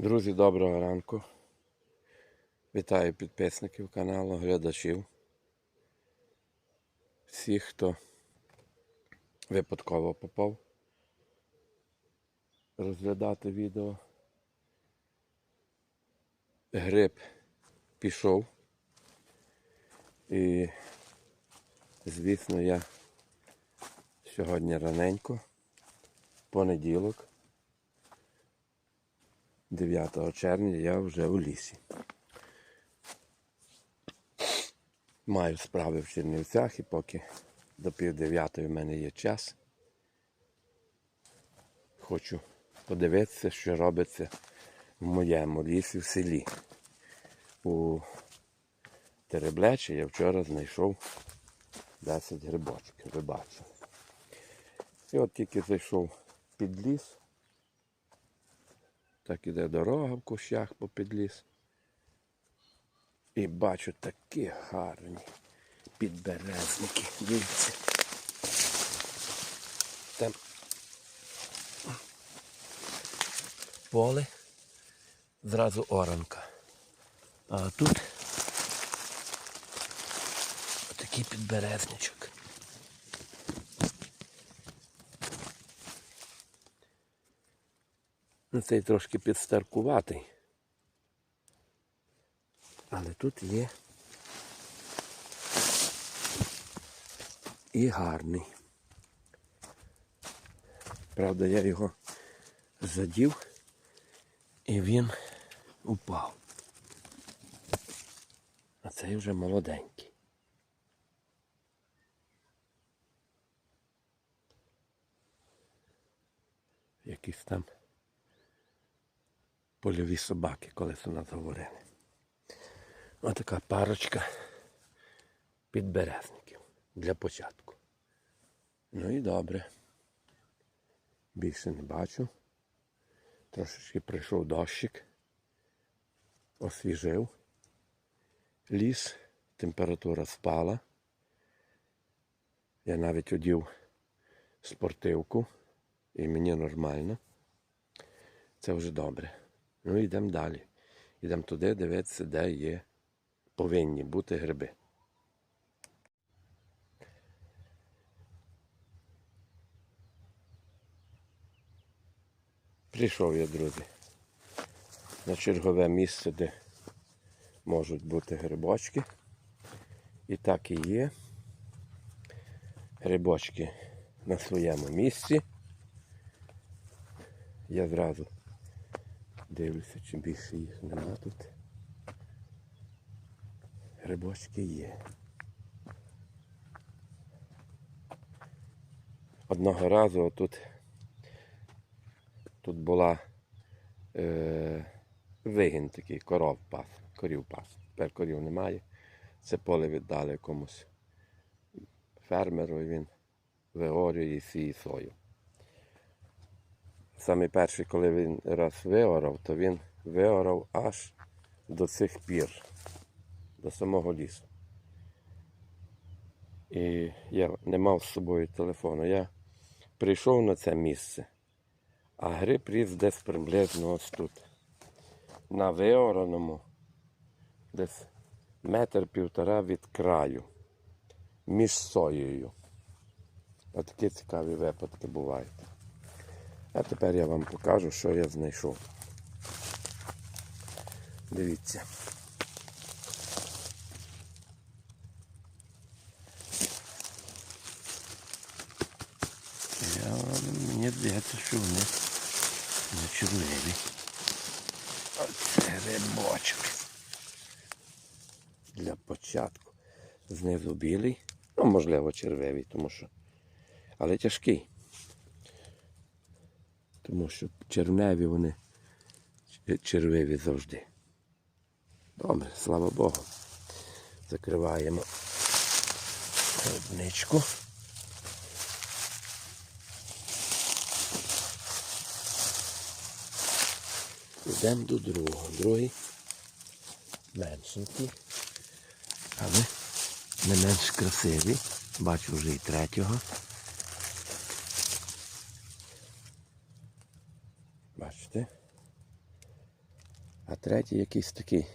Друзі, доброго ранку. Вітаю підписників каналу, глядачів. Всіх, хто випадково попав розглядати відео. Гриб пішов. І, звісно, я сьогодні раненько, понеділок. 9 червня я вже у лісі. Маю справи в Чернівцях і поки до пів дев'ятої в мене є час. Хочу подивитися, що робиться в моєму лісі в селі. У Тереблечі я вчора знайшов 10 грибочків, ви бачили. І от тільки зайшов під ліс. Так іде дорога в кущах попід ліс. І бачу такі гарні підберезники. Дивіться. Там поле, зразу оранка. А тут отакий підберезничок. Ну, цей трошки підстаркуватий. Але тут є і гарний. Правда, я його задів і він упав. А цей вже молоденький. Якісь там польові собаки, колись у нас говорили. Ось така парочка підберезників для початку. Ну і добре. Більше не бачу. Трошечки прийшов дощик, освіжив. Ліс, температура спала. Я навіть одів спортивку і мені нормально. Це вже добре. Ну йдемо далі. Йдемо туди дивитися, де є повинні бути гриби. Прийшов я, друзі, на чергове місце, де можуть бути грибочки. І так і є. Грибочки на своєму місці. Я зразу Дивлюся, чи більше їх нема тут. Грибочки є. Одного разу отут тут була е, вигін такий, коров пас, корів пас. Тепер корів немає. Це поле віддали комусь фермеру і він вигорює і сіє сою. Саме перший, коли він раз виорав, то він виорав аж до цих пір, до самого лісу. І я не мав з собою телефону. Я прийшов на це місце, а гриб ріс десь приблизно ось тут. На виораному, десь метр півтора від краю, між соєю. Отакі цікаві випадки бувають. А тепер я вам покажу, що я знайшов. Дивіться. Я, мені здається, що вони не червиві. Оце рибочок. Для початку. Знизу білий. Ну, можливо, червивий, тому що. Але тяжкий. Тому що червневі вони червиві завжди. Добре, слава Богу. Закриваємо грибничку. Йдемо до другого. Другий меншенький, але не менш красивий. Бачу вже і третього. Бачите? А третій якийсь такий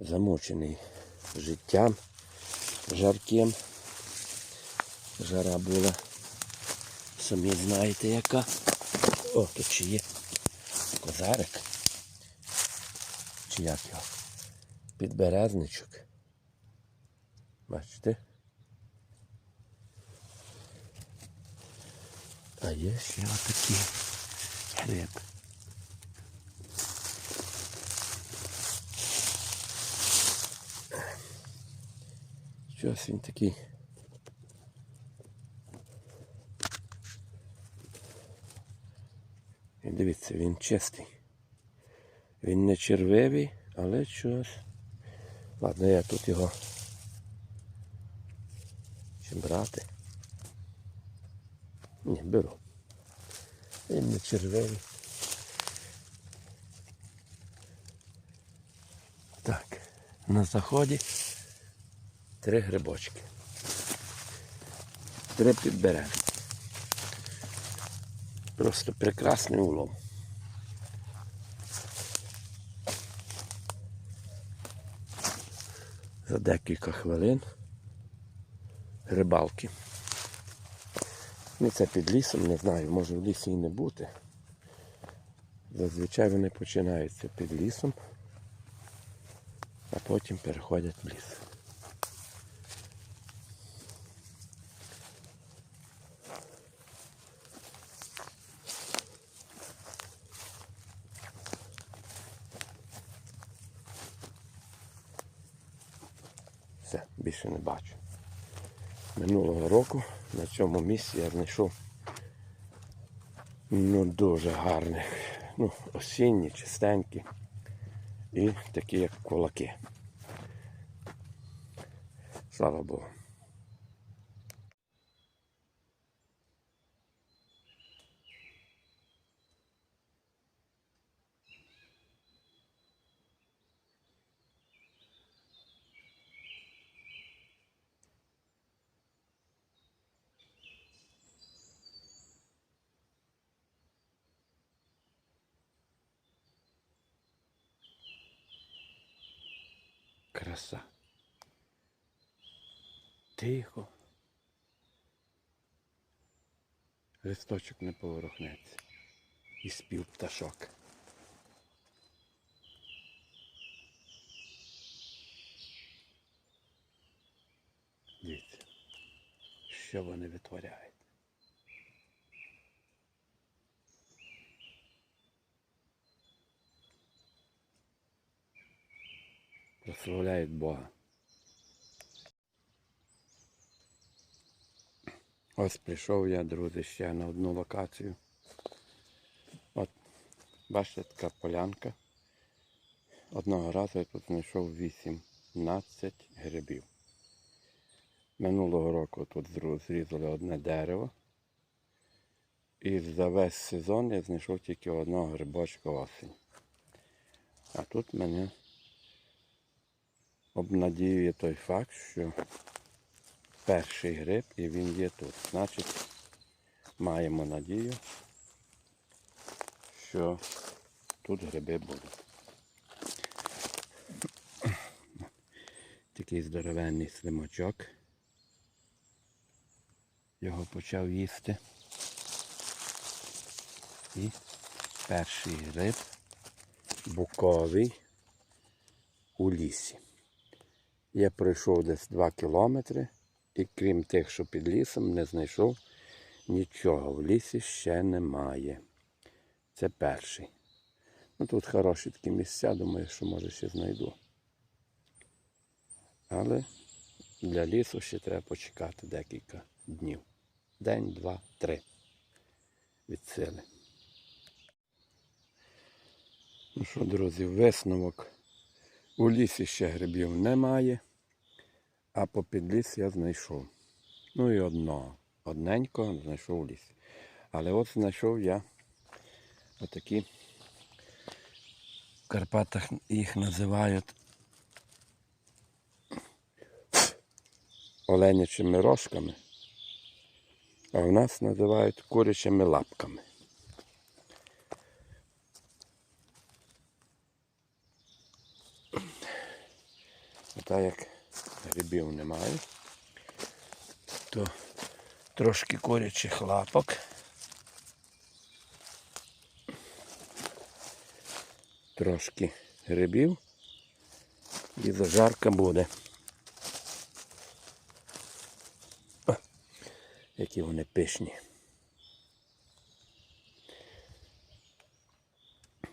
замучений життям жарким. Жара була. Самі знаєте яка. О, тут ще є козарик. Чи як його? Підберезничок. Бачите? А є ще отакий гриб. Щось він такий. І дивіться, він чистий. Він не червивий, але щось. Ладно, я тут його чи брати. Ні, беру. Він не червивий. Так, на заході три грибочки. Три підберемо. Просто прекрасний улов. За декілька хвилин рибалки. Ну, це під лісом, не знаю, може в лісі і не бути. Зазвичай вони починаються під лісом, а потім переходять в ліс. Більше не бачу. Минулого року на цьому місці я знайшов ну, дуже гарних, ну, осінні, чистенькі і такі, як кулаки. Слава Богу. Краса. Тихо. Листочок не поворухнеться. І спів пташок. Дивіться, що вони витворяють. Прославляють Бога. Ось прийшов я, друзі, ще на одну локацію. От, бачите, така полянка. Одного разу я тут знайшов 18 грибів. Минулого року тут зрізали одне дерево. І за весь сезон я знайшов тільки одного грибочка осінь. А тут мене обнадіює той факт, що перший гриб і він є тут. Значить, маємо надію, що тут гриби будуть. Такий здоровенний слимачок. Його почав їсти. І перший гриб буковий у лісі. Я пройшов десь 2 кілометри і крім тих, що під лісом, не знайшов нічого. В лісі ще немає. Це перший. Ну тут хороші такі місця, думаю, що може ще знайду. Але для лісу ще треба почекати декілька днів. День, два, три від сили. Ну що, друзі, висновок. У лісі ще грибів немає, а попід ліс я знайшов. Ну і одного. Одненько знайшов ліс. Але от знайшов я отакі в Карпатах їх називають оленячими рожками, а в нас називають курячими лапками. Отак як грибів немає, то трошки курячих лапок. Трошки грибів і зажарка буде. О, які вони пишні.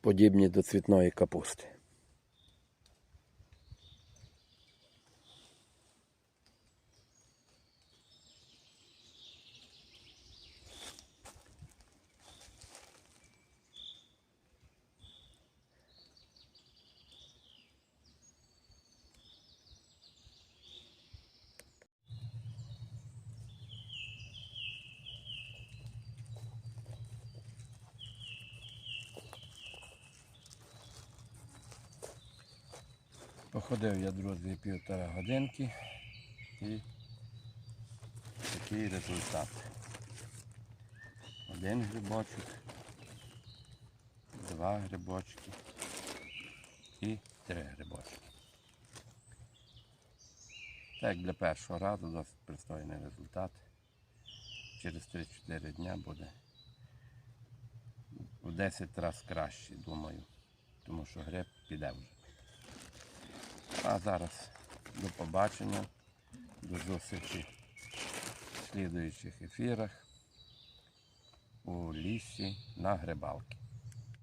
Подібні до цвітної капусти. Походив я, друзі, півтора годинки і такий результат. Один грибочок, два грибочки і три грибочки. Так, для першого разу досить пристойний результат. Через 3-4 дня буде в 10 разів краще, думаю. Тому що гриб піде вже. А зараз до побачення, до зустрічі в слідуючих ефірах у лісі на грибалки.